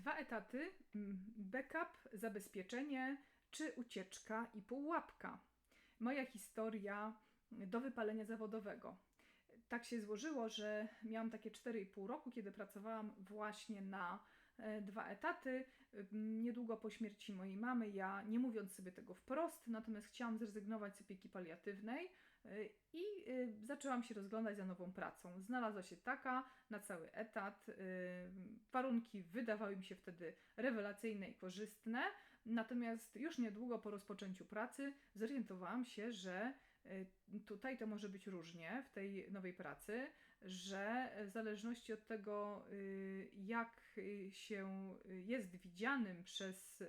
Dwa etaty, mm, backup, zabezpieczenie czy ucieczka i pułapka. Moja historia do wypalenia zawodowego. Tak się złożyło, że miałam takie 4,5 roku, kiedy pracowałam właśnie na e, dwa etaty. Niedługo po śmierci mojej mamy, ja nie mówiąc sobie tego wprost, natomiast chciałam zrezygnować z opieki paliatywnej I y, zaczęłam się rozglądać za nową pracą. Znalazła się taka na cały etat. Y, warunki wydawały mi się wtedy rewelacyjne i korzystne, natomiast już niedługo po rozpoczęciu pracy zorientowałam się, że tutaj to może być różnie w tej nowej pracy, że w zależności od tego, jak się jest widzianym przez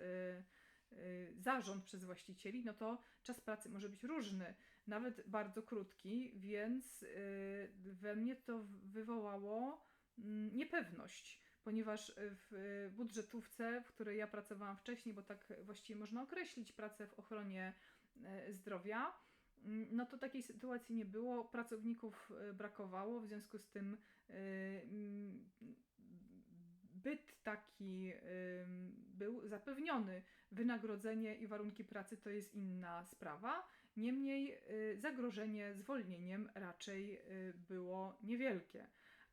zarząd przez właścicieli, no to czas pracy może być różny, nawet bardzo krótki, więc y, we mnie to wywołało mm, niepewność, ponieważ w budżetówce, w której ja pracowałam wcześniej, bo tak właściwie można określić pracę w ochronie y, zdrowia, mm, no to takiej sytuacji nie było, pracowników brakowało, w związku z tym mm, byt taki był zapewniony. Wynagrodzenie i warunki pracy to jest inna sprawa. Niemniej y, zagrożenie zwolnieniem raczej y, było niewielkie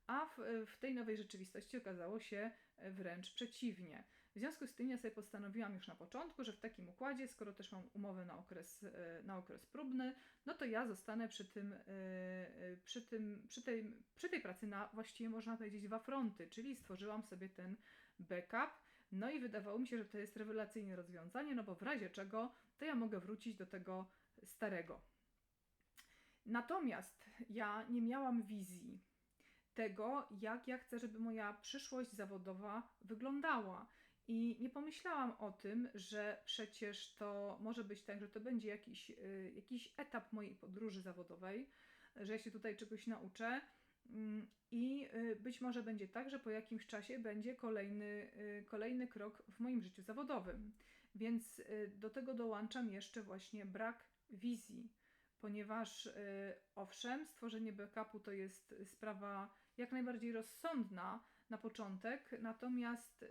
a w, w, tej nowej rzeczywistości okazało się wręcz przeciwnie. W związku z tym ja sobie postanowiłam już na początku, że w takim układzie, skoro też mam umowę na okres, e, na okres próbny, no to ja zostanę przy tym, e, e, przy tym, przy tej, przy tej pracy na właściwie można powiedzieć dwa fronty, czyli stworzyłam sobie ten backup, no i wydawało mi się, że to jest rewelacyjne rozwiązanie, no bo w razie czego to ja mogę wrócić do tego starego. Natomiast ja nie miałam wizji tego, jak ja chcę, żeby moja przyszłość zawodowa wyglądała. I nie pomyślałam o tym, że przecież to może być tak, że to będzie jakiś, y, jakiś etap mojej podróży zawodowej, że ja się tutaj czegoś nauczę. Mm, I y, być może będzie tak, że po jakimś czasie będzie kolejny, y, kolejny krok w moim życiu zawodowym. Więc do tego dołączam jeszcze właśnie brak wizji, ponieważ owszem, stworzenie backupu to jest sprawa jak najbardziej rozsądna na początek, natomiast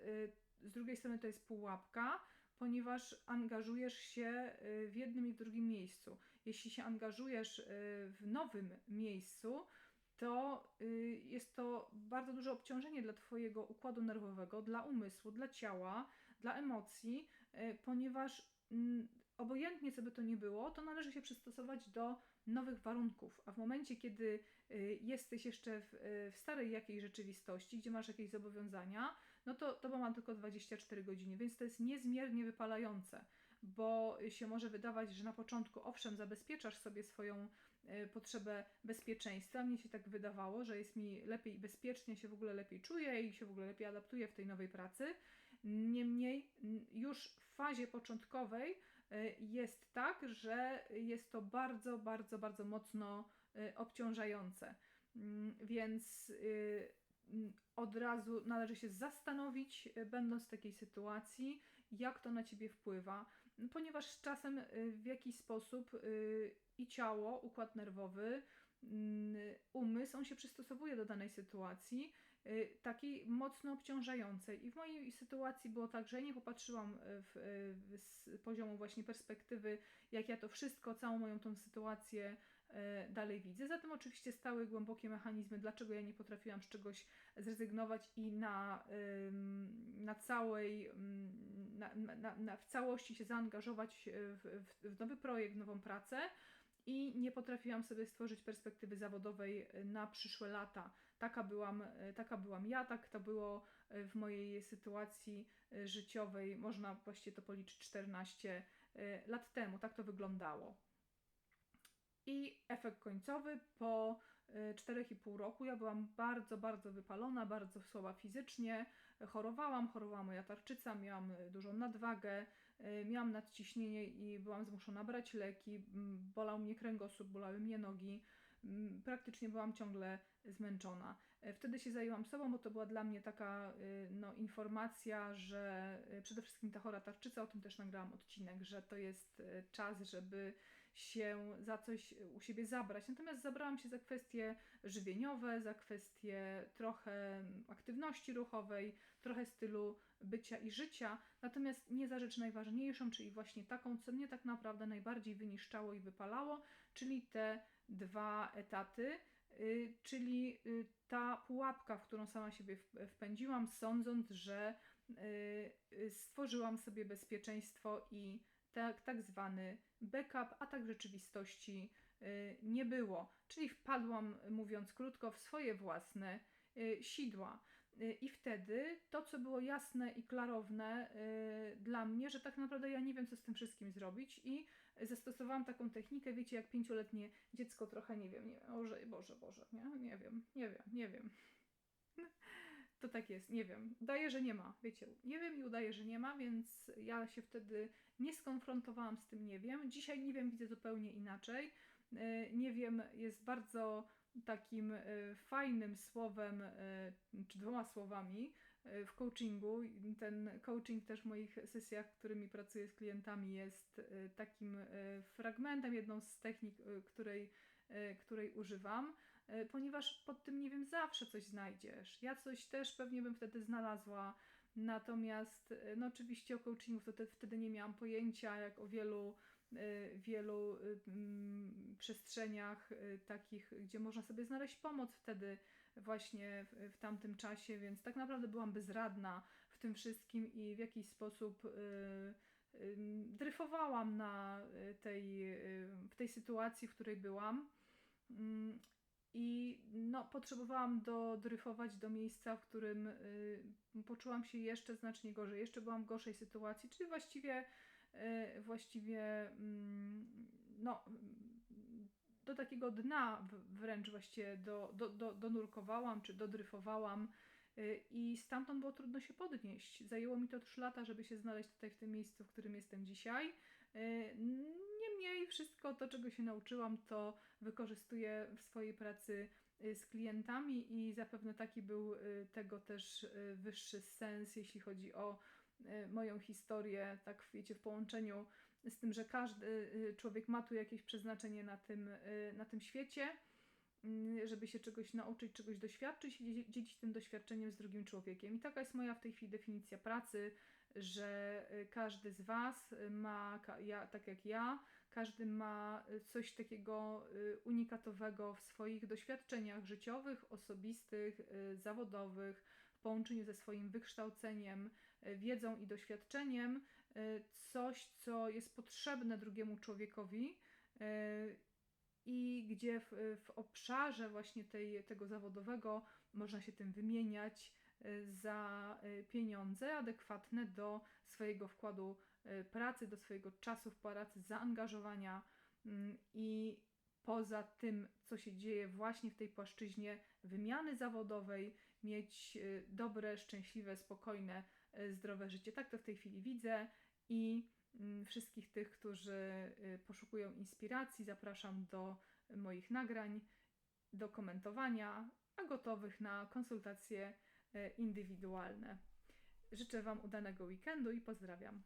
z drugiej strony to jest pułapka, ponieważ angażujesz się y, w jednym i w drugim miejscu. Jeśli się angażujesz w nowym miejscu, to jest to bardzo duże obciążenie dla Twojego układu nerwowego, dla umysłu, dla ciała, dla emocji, ponieważ Mm, obojętnie co by to nie było, to należy się przystosować do nowych warunków. A w momencie, kiedy y, jesteś jeszcze w, y, w starej jakiejś rzeczywistości, gdzie masz jakieś zobowiązania, no to, to mam tylko 24 godziny, więc to jest niezmiernie wypalające bo się może wydawać, że na początku owszem, zabezpieczasz sobie swoją y, potrzebę bezpieczeństwa. Mnie się tak wydawało, że jest mi lepiej bezpiecznie, się w ogóle lepiej czuję i się w ogóle lepiej adaptuję w tej nowej pracy. Niemniej już w fazie początkowej y, jest tak, że jest to bardzo, bardzo, bardzo mocno y, obciążające. Mm, więc y, od razu należy się zastanowić, będąc w takiej sytuacji, jak to na ciebie wpływa, ponieważ czasem w jakiś sposób i ciało, układ nerwowy, umysł, on się przystosowuje do danej sytuacji Y, takiej mocno obciążającej. I w mojej sytuacji było tak, że ja nie popatrzyłam y, w, y, z poziomu właśnie perspektywy, jak ja to wszystko, całą moją tą sytuację dalej widzę. Zatem oczywiście stały głębokie mechanizmy, dlaczego ja nie potrafiłam z czegoś zrezygnować i na, na całej, na, na, na, w całości się zaangażować w, w, w nowy projekt, nową pracę i nie potrafiłam sobie stworzyć perspektywy zawodowej e, na przyszłe lata. Taka byłam, e, taka byłam ja, tak to było e, w mojej sytuacji życiowej. Można właściwie to policzyć 14 lat temu. Tak to wyglądało. I efekt końcowy po 4,5 y, roku ja byłam bardzo, bardzo wypalona, bardzo słaba fizycznie. Chorowałam, chorowała moja tarczyca, miałam y, dużą nadwagę, y, miałam nadciśnienie i byłam zmuszona brać leki. Bolał mnie kręgosłup, bolały mnie nogi. Praktycznie byłam ciągle zmęczona. Wtedy się zajęłam sobą, bo to była dla mnie taka no, informacja, że przede wszystkim ta chora tarczyca, o tym też nagrałam odcinek, że to jest czas, żeby się za coś u siebie zabrać. Natomiast zabrałam się za kwestie żywieniowe, za kwestie trochę aktywności ruchowej, trochę stylu bycia i życia, natomiast nie za rzecz najważniejszą, czyli właśnie taką, co mnie tak naprawdę najbardziej wyniszczało i wypalało, czyli te dwa etaty, y, czyli y, ta pułapka, w którą sama siebie wpędziłam, sądząc, że y, stworzyłam sobie bezpieczeństwo i tak, tak zwany backup, a tak w rzeczywistości nie było. Czyli wpadłam, mówiąc krótko, w swoje własne sidła. I wtedy to, co było jasne i klarowne dla mnie, że tak naprawdę ja nie wiem, co z tym wszystkim zrobić, i zastosowałam taką technikę, wiecie, jak pięcioletnie dziecko trochę nie wiem, nie wiem, Boże, Boże, Boże, nie, nie wiem, nie wiem, nie wiem. To tak jest, nie wiem. Udaję, że nie ma, wiecie, nie wiem i udaję, że nie ma, więc ja się wtedy nie skonfrontowałam z tym nie wiem. Dzisiaj nie wiem, widzę zupełnie inaczej. Nie wiem, jest bardzo takim fajnym słowem, czy dwoma słowami, w coachingu. Ten coaching też w moich sesjach, którymi pracuję z klientami, jest e, takim e, fragmentem, jedną z technik, e, której, której używam, ponieważ pod tym, nie wiem, zawsze coś znajdziesz. Ja coś też pewnie bym wtedy znalazła. Natomiast, no oczywiście o coachingu to wtedy nie miałam pojęcia, jak o wielu, wielu przestrzeniach takich, gdzie można sobie znaleźć pomoc wtedy właśnie w, w tamtym czasie, więc tak naprawdę byłam bezradna w tym wszystkim i w jakiś sposób dryfowałam na tej, w tej sytuacji, w której byłam. Mm, I no, potrzebowałam dodryfować do miejsca, w którym y, poczułam się jeszcze znacznie gorzej, jeszcze byłam w gorszej sytuacji, czyli właściwie, y, właściwie mm, no, do takiego dna wręcz właściwie do, do, do, donurkowałam czy dodryfowałam y, i stamtąd było trudno się podnieść. Zajęło mi to 3 lata, żeby się znaleźć tutaj w tym miejscu, w którym jestem dzisiaj. Y, niemniej wszystko to, czego się nauczyłam, to wykorzystuję w swojej pracy y, z klientami i zapewne taki był tego też wyższy sens, jeśli chodzi o moją historię, tak wiecie, w połączeniu z tym, że każdy y, człowiek ma tu jakieś przeznaczenie na tym, y, na tym świecie, mm, żeby się czegoś nauczyć, czegoś doświadczyć i dzielić tym doświadczeniem z drugim człowiekiem. I taka jest moja w tej chwili definicja pracy, że y, każdy z Was ma, tak jak ja, każdy ma coś takiego unikatowego w swoich doświadczeniach życiowych, osobistych, zawodowych, w połączeniu ze swoim wykształceniem, wiedzą i doświadczeniem, coś, co jest potrzebne drugiemu człowiekowi i gdzie w, w obszarze właśnie tej, tego zawodowego można się tym wymieniać za pieniądze adekwatne do swojego wkładu pracy, do swojego czasu w pracy, zaangażowania mm, i poza tym, co się dzieje właśnie w tej płaszczyźnie wymiany zawodowej, mieć dobre, szczęśliwe, spokojne, zdrowe życie. Tak to w tej chwili widzę i mm, wszystkich tych, którzy poszukują inspiracji, zapraszam do moich nagrań, do komentowania, a gotowych na konsultacje indywidualne. Życzę Wam udanego weekendu i pozdrawiam.